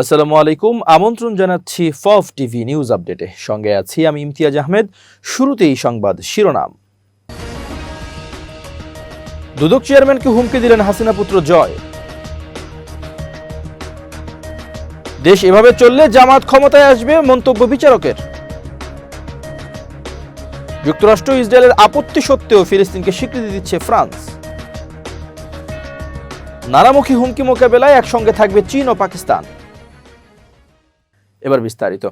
আসসালামু আলাইকুম। আমন্ত্রণ জানাচ্ছি ফফ টিভি নিউজ আপডেটে। সঙ্গে আছি আমি ইমতিয়াজ আহমেদ। শুরুতেই সংবাদ শিরোনাম। দুদক চেয়ারম্যানকে হুমকি দিলেন হাসিনা পুত্র জয়। দেশ এভাবে চললে জামাত ক্ষমতায় আসবে মন্তব্য বিচারকের। যুক্তরাষ্ট্র ইসরায়েলের আপত্তি সত্ত্বেও ফিলিস্তিনকে স্বীকৃতি দিচ্ছে ফ্রান্স। নানামুখী হুমকি মোকাবেলায় একসঙ্গে থাকবে চীন ও পাকিস্তান। এবার বিস্তারিত।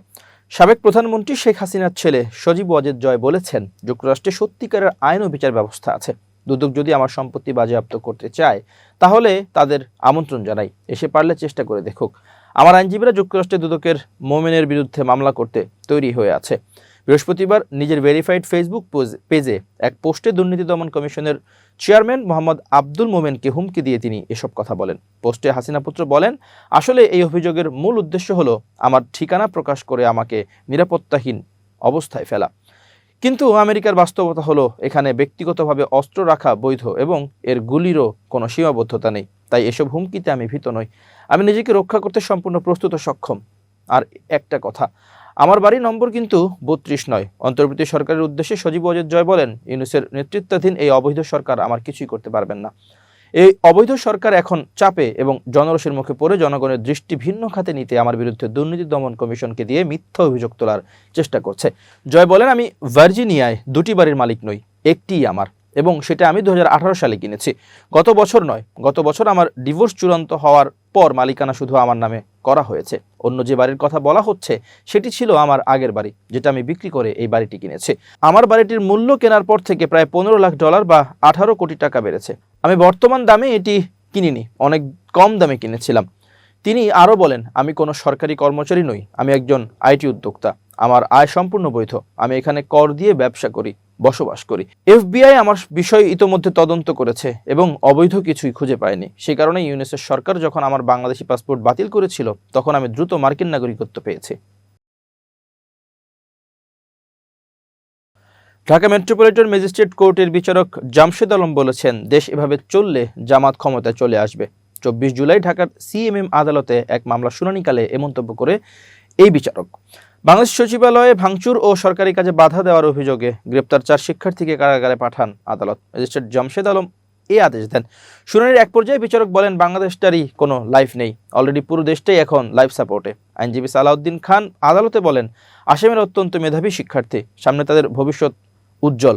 সাবেক প্রধানমন্ত্রী শেখ হাসিনার ছেলে সজীব ওয়াজেদ জয় বলেছেন, যুক্তরাষ্ট্রে সত্যিকারের আইন ও বিচার ব্যবস্থা আছে। দুদক যদি আমার সম্পত্তি বাজেয়াপ্ত করতে চায়, তাহলে তাদের আমন্ত্রণ জানাই। এসে পারলে চেষ্টা করে দেখুক। আমার আইনজীবীরা যুক্তরাষ্ট্রে দুদকের মোমেনের বিরুদ্ধে মামলা করতে তৈরি হয়ে আছে। বৃহস্পতিবার নিজের ভেরিফাইড ফেসবুক পোজ- এক পোস্টে দুর্নীতি দমন কমিশনের চেয়ারম্যান মোহাম্মদ আব্দুল মোমেনকে হুমকি দিয়ে তিনি এসব কথা বলেন। পোস্টে হাসিনা পুত্র বলেন, আসলে এই অভিযোগের মূল উদ্দেশ্য হলো আমার ঠিকানা প্রকাশ করে আমাকে নিরাপত্তাহীন অবস্থায় ফেলা। কিন্তু আমেরিকার বাস্তবতা হলো এখানে ব্যক্তিগতভাবে অস্ত্র রাখা বৈধ এবং এর গুলিরও কোনো সীমাবদ্ধতা নেই। তাই এসব হুমকিতে আমি ভীত নই। আমি নিজেকে রক্ষা করতে সম্পূর্ণ প্রস্তুত সক্ষম। আর একটা কথা আমার বাড়ি নম্বর কিন্তু বত্রিশ নয়। অন্তর্বর্তী সরকারের উদ্দেশ্যে সজীব অজিত জয় বলেন, ইউনুসের নেতৃত্বাধীন এই অবৈধ সরকার আমার কিছুই করতে পারবেন না। এই অবৈধ সরকার এখন চাপে এবং জনরসের মুখে পড়ে জনগণের দৃষ্টি ভিন্ন খাতে নিতে আমার বিরুদ্ধে দুর্নীতি দমন কমিশনকে দিয়ে মিথ্যা অভিযোগ তোলার চেষ্টা করছে। জয় বলেন, আমি ভার্জিনিয়ায় দুটি বাড়ির মালিক নই, একটিই আমার। এবং সেটা আমি দু হাজার আঠারো সালে কিনেছি। গত বছর নয়, গত বছর আমার ডিভোর্স চূড়ান্ত হওয়ার পর মালিকানা শুধু আমার নামে করা হয়েছে। অন্য যে বাড়ির কথা বলা হচ্ছে, সেটি ছিল আমার আগের বাড়ি, যেটা আমি বিক্রি করে এই বাড়িটি কিনেছি। আমার বাড়িটির মূল্য কেনার পর থেকে প্রায় পনেরো লাখ ডলার বা আঠারো কোটি টাকা বেড়েছে। আমি বর্তমান দামে এটি কিনিনি, অনেক কম দামে কিনেছিলাম। তিনি আরও বলেন, আমি কোনো সরকারি কর্মচারী নই, আমি একজন আইটি উদ্যোক্তা। আমার আয় সম্পূর্ণ বৈধ। আমি এখানে কর দিয়ে ব্যবসা করি, বসবাস করি। এফবিআই আমার বিষয় ইতোমধ্যে তদন্ত করেছে এবং অবৈধ কিছুই খুঁজে পায়নি। সেই কারণে ইউনেসের সরকার যখন আমার বাংলাদেশি পাসপোর্ট বাতিল করেছিল, তখন আমি দ্রুত মার্কিন নাগরিকত্ব পেয়েছি। ঢাকা মেট্রোপলিটন ম্যাজিস্ট্রেট কোর্টের বিচারক জামশেদ আলম বলেছেন, দেশ এভাবে চললে জামাত ক্ষমতায় চলে আসবে। চব্বিশ জুলাই ঢাকার সিএমএম আদালতে এক মামলা শুনানিকালে এ মন্তব্য করে এই বিচারক। বাংলাদেশ সচিবালয়ে ভাঙচুর ও সরকারি কাজে বাধা দেওয়ার অভিযোগে গ্রেপ্তার চার শিক্ষার্থীকে কারাগারে পাঠান আদালত। ম্যাজিস্ট্রেট জামশেদ আলম এই আদেশ দেন। শুনানির এক পর্যায়ে বিচারক বলেন, বাংলাদেশটারই কোনো লাইফ নেই। অলরেডি পুরো দেশটাই এখন লাইফ সাপোর্টে। আইনজীবী সালাউদ্দিন খান আদালতে বলেন, আসামের অত্যন্ত মেধাবী শিক্ষার্থী, সামনে তাদের ভবিষ্যৎ উজ্জ্বল।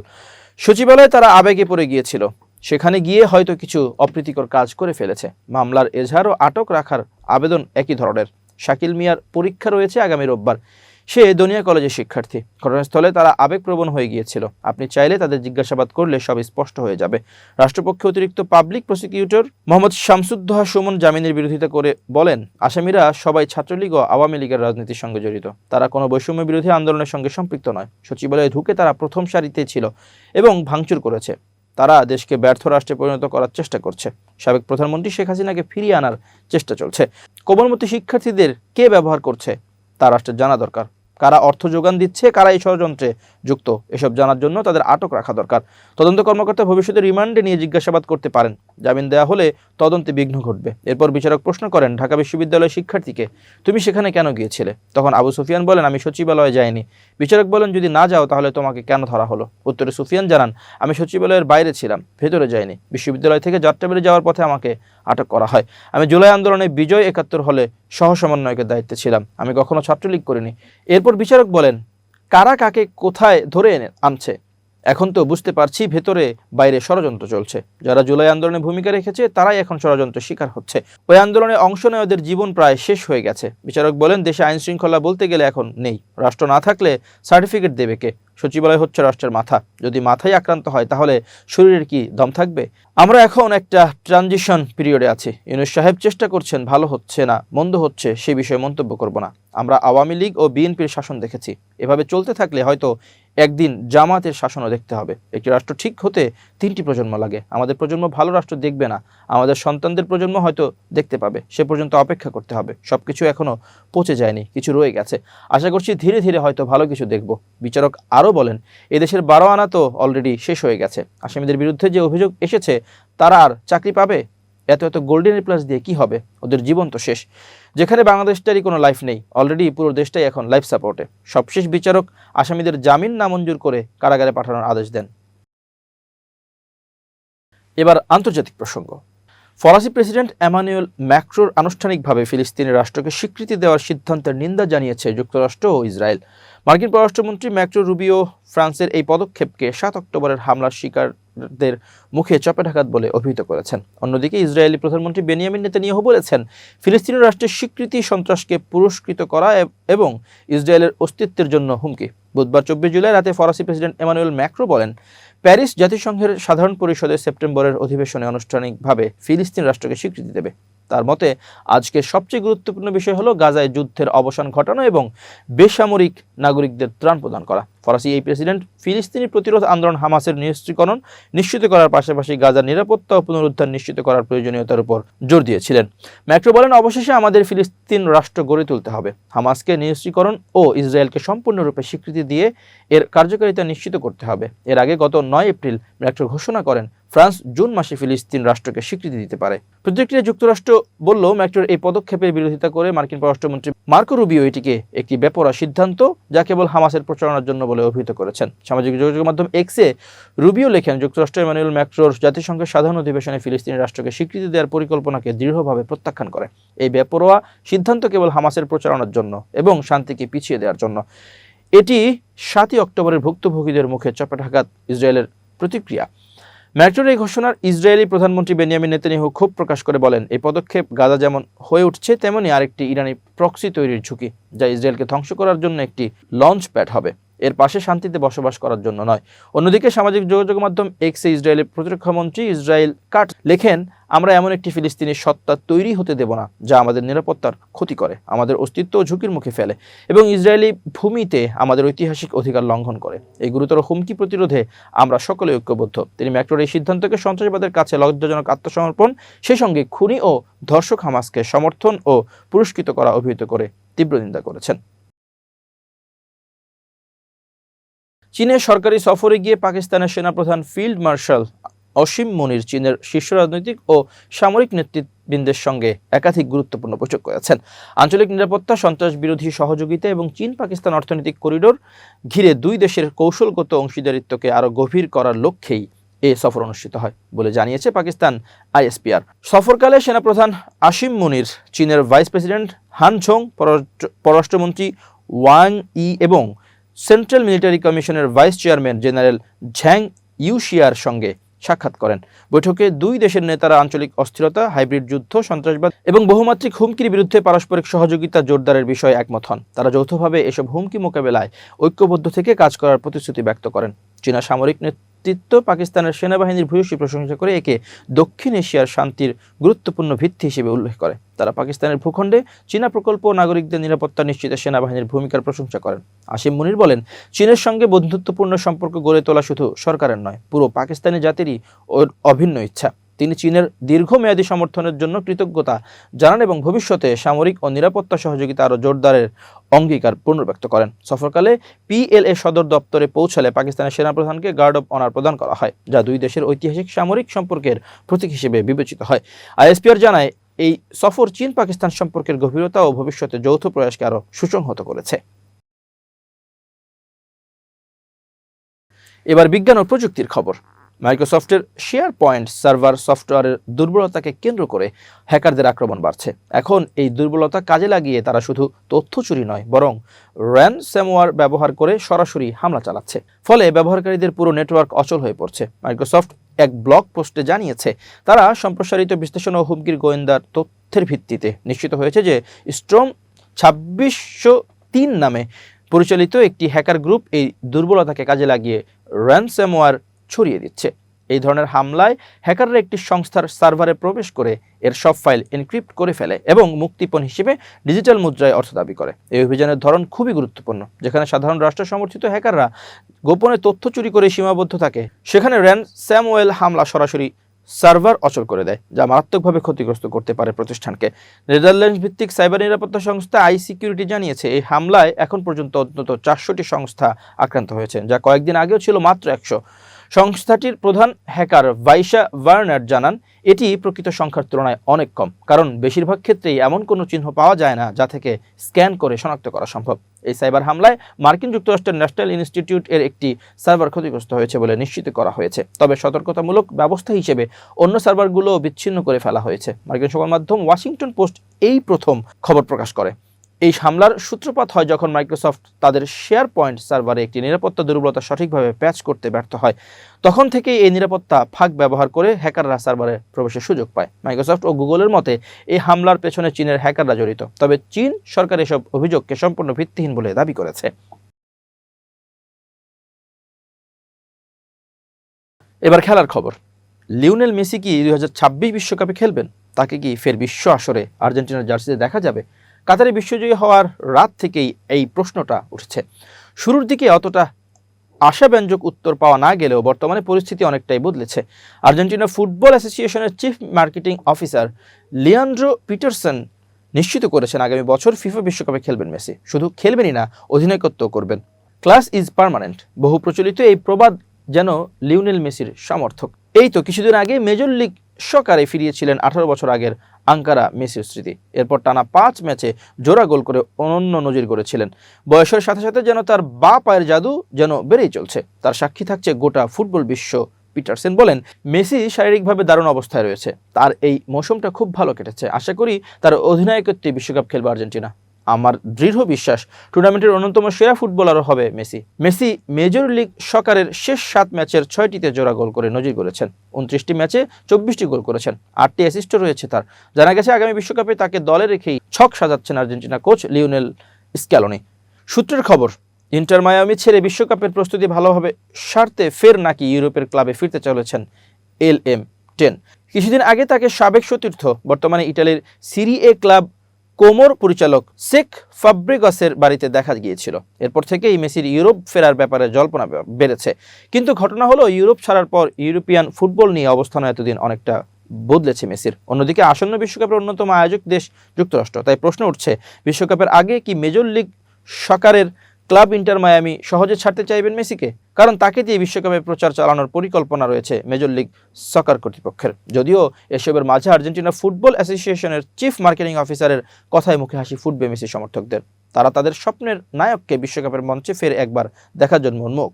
সচিবালয়ে তারা আবেগে পড়ে গিয়েছিল। সেখানে গিয়ে হয়তো কিছু অপ্রীতিকর কাজ করে ফেলেছে। মামলার এজাহার ও আটক রাখার আবেদন একই ধরনের। শাকিল মিয়ার পরীক্ষা রয়েছে আগামী রোববার। সে দনিয়া কলেজের শিক্ষার্থী। ঘটনাস্থলে তারা আবেগপ্রবণ হয়ে গিয়েছিল। আপনি চাইলে তাদের জিজ্ঞাসাবাদ করলে সব স্পষ্ট হয়ে যাবে। রাষ্ট্রপক্ষে অতিরিক্ত পাবলিক প্রসিকিউটর মোহাম্মদ শামসুদ্দোহা সুমন জামিনের বিরোধিতা করে বলেন, আসামিরা সবাই ছাত্রলীগ ও আওয়ামী লীগের রাজনীতির সঙ্গে জড়িত। তারা কোনো বৈষম্য বিরোধী আন্দোলনের সঙ্গে সম্পৃক্ত নয়। সচিবালয়ে ঢুকে তারা প্রথম সারিতে ছিল এবং ভাঙচুর করেছে। তারা দেশকে ব্যর্থ রাষ্ট্রে পরিণত করার চেষ্টা করছে। সাবেক প্রধানমন্ত্রী শেখ হাসিনাকে ফিরিয়ে আনার চেষ্টা চলছে। কোমলমতি শিক্ষার্থীদের কে ব্যবহার করছে তা রাষ্ট্রের জানা দরকার। কারা অর্থ যোগান দিচ্ছে, কারা এই ষড়যন্ত্রে যুক্ত? এসব জানার জন্য তাদের আটক রাখা দরকার। তদন্ত কর্মকর্তা ভবিষ্যতে রিমান্ডে নিয়ে জিজ্ঞাসাবাদ করতে পারেন। জামিন দেওয়া হলে তদন্তে বিঘ্ন ঘটবে। এরপর বিচারক প্রশ্ন করেন, ঢাকা বিশ্ববিদ্যালয়ের শিক্ষার্থীকে, তুমি সেখানে কেন গিয়েছিলে? তখন আবু সুফিয়ান বলেন, আমি সচিবালয়ে যাইনি। বিচারক বলেন, যদি না যাও তাহলে তোমাকে কেন ধরা হলো? উত্তরে সুফিয়ান জানান, আমি সচিবালয়ের বাইরে ছিলাম, ভেতরে যাইনি। বিশ্ববিদ্যালয় থেকে যাত্রাবাড়ি যাওয়ার পথে আমাকে আটক করা হয়। আমি জুলাই আন্দোলনে বিজয় একাত্তর হলে সহ সমন্বয়কের দায়িত্বে ছিলাম। আমি কখনো ছাত্রলীগ করিনি। এরপর বিচারক বলেন, কারা কাকে কোথায় ধরে এনে আনছে? এখন তো বুঝতে পারছি ভেতরে বাইরে ষড়যন্ত্র চলছে। যারা জুলাই আন্দোলনে ভূমিকা রেখেছে, তারাই এখন ষড়যন্ত্র শিকার হচ্ছে। ওই আন্দোলনে অংশ নেয় ওদের জীবন প্রায় শেষ হয়ে গেছে। বিচারক বলেন, দেশে আইন শৃঙ্খলা বলতে গেলে এখন নেই। রাষ্ট্র না থাকলে সার্টিফিকেট দেবে কে? সচিবালয় হচ্ছে রাষ্ট্রের মাথা। যদি মাথায় আক্রান্ত হয়, তাহলে শরীরের কি দম থাকবে? আমরা এখন একটা ট্রানজিশন পিরিয়ডে আছি। ইউনুস সাহেব চেষ্টা করছেন, ভালো হচ্ছে না, মন্দ হচ্ছে, সে বিষয়ে মন্তব্য করব না। আমরা আওয়ামী লীগ ও বিএনপির শাসন দেখেছি। এভাবে চলতে থাকলে হয়তো একদিন জামাতের শাসনও দেখতে হবে। একটি রাষ্ট্র ঠিক হতে তিনটি প্রজন্ম লাগে। আমাদের প্রজন্ম ভালো রাষ্ট্র দেখবে না। আমাদের সন্তানদের প্রজন্ম হয়তো দেখতে পাবে। সে পর্যন্ত অপেক্ষা করতে হবে। সব কিছু এখনও পচে যায়নি। কিছু রয়ে গেছে। আশা করছি ধীরে ধীরে হয়তো ভালো কিছু দেখব। বিচারক আরও বলেন, এদেশের বারো আনা তো অলরেডি শেষ হয়ে গেছে। আসামিদের বিরুদ্ধে যে অভিযোগ এসেছে, তারা আর চাকরি পাবে? এত এত গোল্ডেন প্লাস দিয়ে কি হবে? ওদের জীবন তো শেষ। যেখানে বাংলাদেশটারই কোনো লাইফ নেই। অলরেডি পুরো দেশটাই এখন লাইফ সাপোর্টে সবশেষ বিচারক আসামিদের জামিন নামঞ্জুর করে কারাগারে পাঠানোর আদেশ দেন। এবার আন্তর্জাতিক প্রসঙ্গ। ফরাসি প্রেসিডেন্ট এমানুয়েল ম্যাক্রোর আনুষ্ঠানিকভাবে ফিলিস্তিনের রাষ্ট্রকে স্বীকৃতি দেওয়ার সিদ্ধান্তের নিন্দা জানিয়েছে যুক্তরাষ্ট্র ও ইসরায়েল। মার্কিন পররাষ্ট্রমন্ত্রী ম্যাক্রো রুবিও ফ্রান্সের এই পদক্ষেপকে সাত অক্টোবরের হামলার শিকারদের মুখে চপেটাঘাত বলে অভিহিত করেছেন। অন্যদিকে ইসরায়েলি প্রধানমন্ত্রী বেনিয়ামিন নেতানিয়াহু বলেছেন, ফিলিস্তিনি রাষ্ট্রের স্বীকৃতি সন্ত্রাসকে পুরস্কৃত করা এবং ইসরায়েলের অস্তিত্বের জন্য হুমকি। বুধবার চব্বিশ জুলাই রাতে ফরাসি প্রেসিডেন্ট এমানুয়েল ম্যাক্রো বলেন, প্যারিস জাতিসংঘের সাধারণ পরিষদে সেপ্টেম্বরের অধিবেশনে আনুষ্ঠানিকভাবে ফিলিস্তিন রাষ্ট্রকে স্বীকৃতি দেবে। তার মতে আজকে সবচেয়ে গুরুত্বপূর্ণ বিষয় হলো গাজায় যুদ্ধের অবসান ঘটানো এবং বেসামরিক নাগরিকদের ত্রাণ প্রদান করা। ফরাসি এই প্রেসিডেন্ট ফিলিস্তিনি প্রতিরোধ আন্দোলন হামাসের নিশ্চিতকরণ নিশ্চিত করার পাশাপাশি গাজার নিরাপত্তা ও পুনরুদ্ধার নিশ্চিত করার প্রয়োজনীয়তার উপর জোর দিয়েছিলেন। ম্যাক্রো বলেন, অবশেষে আমাদের ফিলিস্তিন রাষ্ট্র গড়ে তুলতে হবে। হামাসকে নিশ্চিকরণ ও ইসরায়েলকে সম্পূর্ণরূপে স্বীকৃতি দিয়ে এর কার্যকারিতা নিশ্চিত করতে হবে। এর আগে গত নয় এপ্রিল ম্যাক্রো ঘোষণা করেন, ফ্রান্স জুন মাসে ফিলিস্তিন রাষ্ট্রকে স্বীকৃতি দিতে পারে। প্রতিক্রিয়া যুক্তরাষ্ট্র বলল, ম্যাক্রোর এই পদক্ষেপের বিরোধিতা করে মার্কিন পররাষ্ট্রমন্ত্রী মার্কো রুবিও এটিকে একটি বেপরা সিদ্ধান্ত, যা কেবল হামাসের প্রচারণার জন্য বলে অভিহিত করেছেন। সামাজিক যোগাযোগ মাধ্যম এক্সে রুবিও লেখেন, যুক্তরাষ্ট্র এমানুয়েল ম্যাক্রোর জাতিসংঘের সাধারণ অধিবেশনে ফিলিস্তিনি রাষ্ট্রকে স্বীকৃতি দেওয়ার পরিকল্পনাকে দৃঢ়ভাবে প্রত্যাখ্যান করে। এই বেপরোয়া সিদ্ধান্ত কেবল হামাসের প্রচারণার জন্য এবং শান্তিকে পিছিয়ে দেওয়ার জন্য। এটি সাতই অক্টোবরের ভুক্তভোগীদের মুখে চপেটাঘাত ইসরায়েলের প্রতিক্রিয়া। ম্যাক্রোর এই ঘোষণার ইসরায়েলি প্রধানমন্ত্রী বেনিয়ামিন নেতানিয়াহু ক্ষোভ প্রকাশ করে বলেন, এই পদক্ষেপ গাজা যেমন হয়ে উঠছে, তেমনি আরেকটি ইরানি প্রক্সি তৈরির ঝুঁকি, যা ইসরায়েলকে ধ্বংস করার জন্য একটি লঞ্চ প্যাড হবে। এর পাশে শান্তিতে বসবাস করার জন্য নয়। অন্যদিকে সামাজিক যোগাযোগ মাধ্যম এক্সে ইসরায়েলের প্রতিরক্ষা মন্ত্রী ইসরায়েল কাট লেখেন, আমরা এমন একটি ফিলিস্তিনি সত্তা তৈরি হতে দেব না, যা আমাদের নিরাপত্তার ক্ষতি করে, আমাদের অস্তিত্ব ঝুঁকির মুখে ফেলে এবং ইসরায়েলি ভূমিতে আমাদের ঐতিহাসিক অধিকার লঙ্ঘন করে। এই গুরুতর হুমকি প্রতিরোধে আমরা সকলে ঐক্যবদ্ধ। তিনি ম্যাক্রোর এই সিদ্ধান্তকে সন্ত্রাসবাদের কাছে লজ্জাজনক আত্মসমর্পণ সেই সঙ্গে খুনি ও ধর্ষক হামাসকে সমর্থন ও পুরস্কৃত করা অভিহিত করে তীব্র নিন্দা করেছেন। চীনের সরকারি সফরে গিয়ে পাকিস্তানের সেনাপ্রধান ফিল্ড মার্শাল অসীম মনির চীনের শীর্ষ রাজনৈতিক ও সামরিক নেতৃবৃন্দের সঙ্গে একাধিক গুরুত্বপূর্ণ বৈঠক করেছেন। আঞ্চলিক নিরাপত্তা, সন্ত্রাস বিরোধী সহযোগিতা এবং চীন পাকিস্তান অর্থনৈতিক করিডোর ঘিরে দুই দেশের কৌশলগত অংশীদারিত্বকে আরও গভীর করার লক্ষ্যেই এ সফর অনুষ্ঠিত হয় বলে জানিয়েছে পাকিস্তান আইএসপিআর। সফরকালে সেনাপ্রধান আসিম মুনির চীনের ভাইস প্রেসিডেন্ট হান ছোং পররাষ্ট্রমন্ত্রী ওয়াং ই এবং সেন্ট্রাল মিলিটারি কমিশনের ভাইস চেয়ারম্যান জেনারেল ঝ্যাং ইউশিয়ার সঙ্গে সাক্ষাৎ করেন। বৈঠকে দুই দেশের নেতারা আঞ্চলিক অস্থিরতা, হাইব্রিড যুদ্ধ, সন্ত্রাসবাদ এবং বহুমাত্রিক হুমকির বিরুদ্ধে পারস্পরিক সহযোগিতা জোরদারের বিষয়ে একমত হন। তারা যৌথভাবে এসব হুমকি মোকাবেলায় ঐক্যবদ্ধ থেকে কাজ করার প্রতিশ্রুতি ব্যক্ত করেন। চীনা সামরিক নেতৃত্ব পাকিস্তানের সেনাবাহিনীর ভূয়সী প্রশংসা করে একে দক্ষিণ এশিয়ার শান্তির গুরুত্বপূর্ণ ভিত্তি হিসেবে উল্লেখ করে। তারা পাকিস্তানের ভূখণ্ডে চীনা প্রকল্প ও নাগরিকদের নিরাপত্তা নিশ্চিতে সেনাবাহিনীর ভূমিকার প্রশংসা করেন। আসিম মুনির বলেন, চীনের সঙ্গে বন্ধুত্বপূর্ণ সম্পর্ক গড়ে তোলা শুধু সরকারের নয়, পুরো পাকিস্তানি জাতিরই অভিন্ন ইচ্ছা। তিনি চীনের দীর্ঘমেয়াদী সমর্থনের জন্য কৃতজ্ঞতা জানান এবং ভবিষ্যতে সামরিক ও নিরাপত্তা সহযোগিতা আরও জোরদারের অঙ্গীকার পুনর্ব্যক্ত করেন। সফরকালে পিএলএ সদর দপ্তরে পৌঁছালে পাকিস্তানের সেনাপ্রধানকে গার্ড অব অনার প্রদান করা হয়, যা দুই দেশের ঐতিহাসিক সামরিক সম্পর্কের প্রতীক হিসেবে বিবেচিত হয়। আইএসপিআর জানায়, এই সফর চীন পাকিস্তান সম্পর্কের গভীরতা ও ভবিষ্যতে যৌথ প্রয়াসকে আরও সুসংহত করেছে। এবার বিজ্ঞান ও প্রযুক্তির খবর। মাইক্রোসফটের শেয়ার পয়েন্ট সার্ভার সফটওয়্যারের দুর্বলতাকে কেন্দ্র করে হ্যাকারদের আক্রমণ বাড়ছে। এখন এই দুর্বলতা কাজে লাগিয়ে তারা শুধু তথ্য চুরি নয়, বরং র্যান স্যামওয়ার ব্যবহার করে সরাসরি হামলা চালাচ্ছে। ফলে ব্যবহারকারীদের পুরো নেটওয়ার্ক অচল হয়ে পড়ছে। মাইক্রোসফট এক ব্লগ পোস্টে জানিয়েছে, তারা সম্প্রসারিত বিশ্লেষণ ও হুমকির গোয়েন্দার তথ্যের ভিত্তিতে নিশ্চিত হয়েছে যে স্ট্রম ছাব্বিশশো তিন নামে পরিচালিত একটি হ্যাকার গ্রুপ এই দুর্বলতাকে কাজে লাগিয়ে র্যানস্যামওয়্যার ছড়িয়ে দিচ্ছে। এই ধরনের হামলায় হ্যাকাররা একটি সংস্থার সার্ভারে প্রবেশ করে এর সব ফাইল এনক্রিপ্ট করে ফেলে এবং মুক্তিপণ হিসেবে ডিজিটাল মুদ্রায় অর্থ দাবি করে। এই অভিযানের ধরন খুবই গুরুত্বপূর্ণ, যেখানে সাধারণ রাষ্ট্র সমর্থিত হ্যাকাররা গোপনে তথ্য চুরি করে সীমাবদ্ধ থাকে। সেখানে র্যান স্যামওয়েল হামলা সরাসরি সার্ভার অচল করে দেয়, যা মারাত্মকভাবে ক্ষতিগ্রস্ত করতে পারে প্রতিষ্ঠানকে। নেদারল্যান্ডস ভিত্তিক সাইবার নিরাপত্তা সংস্থা আই সিকিউরিটি জানিয়েছে, এই হামলায় এখন পর্যন্ত অন্তত চারশোটি সংস্থা আক্রান্ত হয়েছে, যা কয়েকদিন আগেও ছিল মাত্র একশো। সংস্থাটির প্রধান হ্যাকার ভাইসা ভার্নার জানান, এটি প্রকৃত সংখ্যার তুলনায় অনেক কম, কারণ বেশিরভাগ ক্ষেত্রেই এমন কোনো চিহ্ন পাওয়া যায় না যা থেকে স্ক্যান করে শনাক্ত করা সম্ভব। এই সাইবার হামলায় মার্কিন যুক্তরাষ্ট্রের ন্যাশনাল ইনস্টিটিউট এর একটি সার্ভার ক্ষতিগ্রস্ত হয়েছে বলে নিশ্চিত করা হয়েছে। তবে সতর্কতামূলক ব্যবস্থা হিসেবে অন্য সার্ভারগুলো বিচ্ছিন্ন করে ফেলা হয়েছে। মার্কিন সংবাদ মাধ্যম ওয়াশিংটন পোস্ট এই প্রথম খবর প্রকাশ করে। এই হামলার সূত্রপাত হয় যখন মাইক্রোসফট তাদের শেয়ার পয়েন্ট সার্ভারে একটি নিরাপত্তা দুর্বলতা সঠিকভাবে প্যাচ করতে ব্যর্থ হয়। তখন থেকেই এই নিরাপত্তা ফাঁক ব্যবহার করে হ্যাকাররা সার্ভারে প্রবেশের সুযোগ পায়। মাইক্রোসফট ও গুগলের মতে, এই হামলার পেছনে চীনের হ্যাকাররা জড়িত। তবে চীন সরকার এসব অভিযোগকে সম্পূর্ণ ভিত্তিহীন বলে দাবি করেছে। এবার খেলার খবর। লিওনেল মেসি কি দুই বিশ্বকাপে খেলবেন? তাকে কি ফের বিশ্ব আসরে আর্জেন্টিনার জার্সিতে দেখা যাবে? কাতারে বিশ্বজয়ী হওয়ার রাত থেকেই এই প্রশ্নটা উঠছে। শুরুর দিকে অতটা আশাব্যঞ্জক উত্তর পাওয়া না গেলেও বর্তমানে পরিস্থিতি অনেকটাই বদলেছে। আর্জেন্টিনা ফুটবল অ্যাসোসিয়েশনের chief marketing officer Leandro Peterson নিশ্চিত করেছেন আগামী বছর ফিফা বিশ্বকাপে খেলবেন মেসি। শুধু খেলবেনই না অধিনায়কত্ব করবেন। Class is permanent. বহু প্রচলিত এই প্রবাদ যেন লিওনেল মেসির সমর্থক। এই তো কিছুদিন আগে মেজর লিগ সকারে ফিরিয়েছিলেন আঠারো বছর আগের আঙ্কারা মেসির স্মৃতি। এরপর টানা পাঁচ ম্যাচে জোড়া গোল করে অনন্য নজির গড়েছিলেন। বয়সের সাথে সাথে যেন তার বা পায়ের জাদু যেন বেড়েই চলছে। তার সাক্ষী থাকছে গোটা ফুটবল বিশ্ব, পিটারসেন বলেন, মেসি শারীরিকভাবে দারুণ অবস্থায় রয়েছে। তার এই মৌসুমটা খুব ভালো কেটেছে। আশা করি তার অধিনায়কত্বে বিশ্বকাপ খেলবে আর্জেন্টিনা। আমার দৃঢ় বিশ্বাস টুর্নামেন্টের অন্যতম সেরা ফুটবলারও হবে মেসি। মেসি মেজর লিগ সকারের শেষ সাত ম্যাচের ছয়টিতে জোড়া গোল করে নজির করেছেন উনত্রিশটি ম্যাচে চব্বিশটি গোল করেছেন। আটটি অ্যাসিস্টও রয়েছে তার। জানা গেছে আগামী বিশ্বকাপে তাকে দলে রেখেই ছক সাজাচ্ছেন আর্জেন্টিনা কোচ লিওনেল স্ক্যালোনি। সূত্রের খবর, ইন্টার মায়ামি ছেড়ে বিশ্বকাপের প্রস্তুতি ভালোভাবে সারতে ফের নাকি ইউরোপের ক্লাবে ফিরতে চলেছেন এল এম টেন। কিছুদিন আগে তাকে সাবেক সতীর্থ, বর্তমানে ইটালির সিরি এ ক্লাব কোমর পরিচালক শেখ ফাব্রিগাসের বাড়িতে দেখা গিয়েছিল। এরপর থেকেই মেসির ইউরোপ ফেরার ব্যাপারে জল্পনা বেড়েছে। কিন্তু ঘটনা হলো, ইউরোপ ছাড়ার পর ইউরোপিয়ান ফুটবল নিয়ে অবস্থান এতদিন অনেকটা বদলেছে মেসির। অন্যদিকে আসন্ন বিশ্বকাপের অন্যতম আয়োজক দেশ যুক্তরাষ্ট্র। তাই প্রশ্ন উঠছে, বিশ্বকাপের আগে কি মেজর লিগ সকারের ক্লাব ইন্টার মায়ামি সহজে ছাড়তে চাইবেন মেসিকে? কারণ তাকে দিয়ে বিশ্বকাপে প্রচার চালানোর পরিকল্পনা রয়েছে মেজর লিগ সকার কর্তৃপক্ষের। যদিও এসবের মাঝে আর্জেন্টিনা ফুটবল অ্যাসোসিয়েশনের চিফ মার্কেটিং অফিসারের কথায় মুখে হাসি ফুটবে মেসি সমর্থকদের। তারা তাদের স্বপ্নের নায়ককে বিশ্বকাপের মঞ্চে ফের একবার দেখার জন্য উন্মুখ।